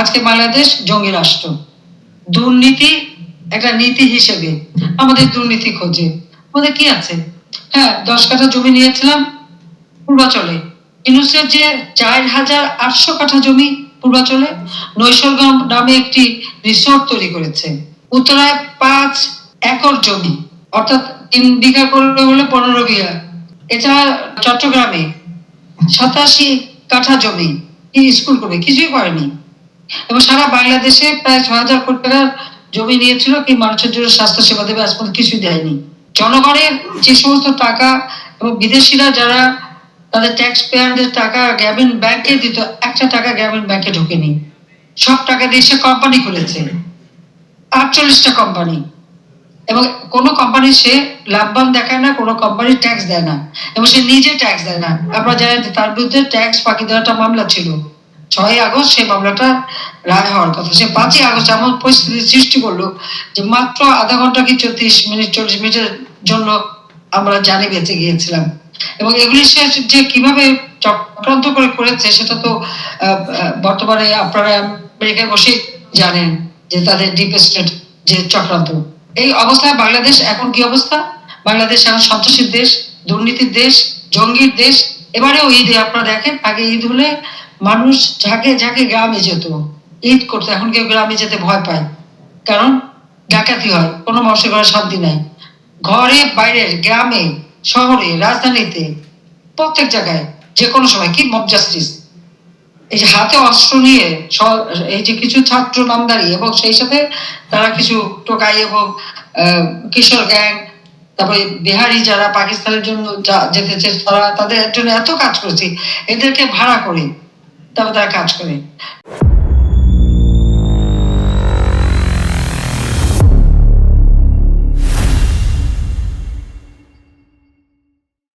আজকে বাংলাদেশ জঙ্গি রাষ্ট্র। দুর্নীতি একটা নীতি হিসেবে আমাদের দুর্নীতি খোঁজে। আমাদের কি আছে? হ্যাঁ দশ কাঠা জমি নিয়েছিলাম পূর্বাচলে। ইউনুসেফ যে চার হাজার আটশো কাঠা জমি পূর্বাচলে নৈসর্গম নামে একটি রিসোর্ট তৈরি করেছে। উত্তরায় পাঁচ একর জমি, অর্থাৎ তিন বিঘা করে হলে পনেরো বিঘা। এছাড়া চট্টগ্রামে সাতাশি কাঠা জমি স্কুল করবে? কিছুই করেনি। এবং সারা বাংলাদেশে প্রায় ছয় হাজার কোটি টাকার জমি নিয়েছিল কি মানুষের জন্য স্বাস্থ্য সেবা দেবে, আজ পর্যন্ত কিছুই দেয়নি। জনগণের যে সমস্ত টাকা এবং বিদেশিরা যারা তাদের ট্যাক্স পেয়ারদের টাকা গ্রামীণ ব্যাংকে দিত, একটা টাকা গ্রামীণ ব্যাংকে ঢোকেনি। সব টাকা দিয়ে সে কোম্পানি খুলেছে। আটচল্লিশটা কোম্পানি এবং কোনো কোম্পানি সে লাভবান দেখায় না, কোনো কোম্পানি ট্যাক্স দেয় না। এবং সে নিজে ট্যাক্স দেয় না। আপনারা জানেন তার বিরুদ্ধে ট্যাক্স ফাঁকি দেওয়ার একটা মামলা ছিল। ছয় আগস্ট সেই মামলাটা রায় হওয়ার কথা। সে পাঁচই আগস্ট এমন পরিস্থিতি সৃষ্টি করল যে মাত্র আধা ঘণ্টা কি চল্লিশ মিনিট, চল্লিশ মিনিটের জন্য আমরা জানি বেঁচে গিয়েছিলাম। এবং এগুলি সে যে কীভাবে চক্রান্ত করে করেছে সেটা তো বর্তমানে আপনারা আমেরিকায় বসে জানেন যে তাদের ডিপ স্টেট যে চক্রান্ত। এই অবস্থায় বাংলাদেশ এখন কি অবস্থা? বাংলাদেশ এখন সন্ত্রাসীর দেশ, দুর্নীতির দেশ, জঙ্গির দেশ। এবারেও ঈদে আপনারা দেখেন, আগে ঈদ হলে মানুষ ঝাঁকে ঝাঁকে গ্রামে যেত, ঈদ করতে, এখন কেউ গ্রামে যেতে ভয় পায়। কারণ ডাকাতি হয়, কোনো মানুষের ঘরে শান্তি নাই। ঘরে, বাইরে, গ্রামে, শহরে, রাজধানীতে, প্রত্যেক জায়গায়, যে কোনো সময়, কি মব জাস্টিস এই যে হাতে অস্ত্র নিয়ে এই যে কিছু ছাত্র নামদারি এবং সেই সাথে তারা কিছু টোকাই এবং কিশোর গ্যাং তারপরে বিহারি যারা পাকিস্তানের জন্য যেতে চেয়ে তারা তাদের জন্য এত কাজ করেছে, এদেরকে ভাড়া করে। তারপর তারা কাজ করে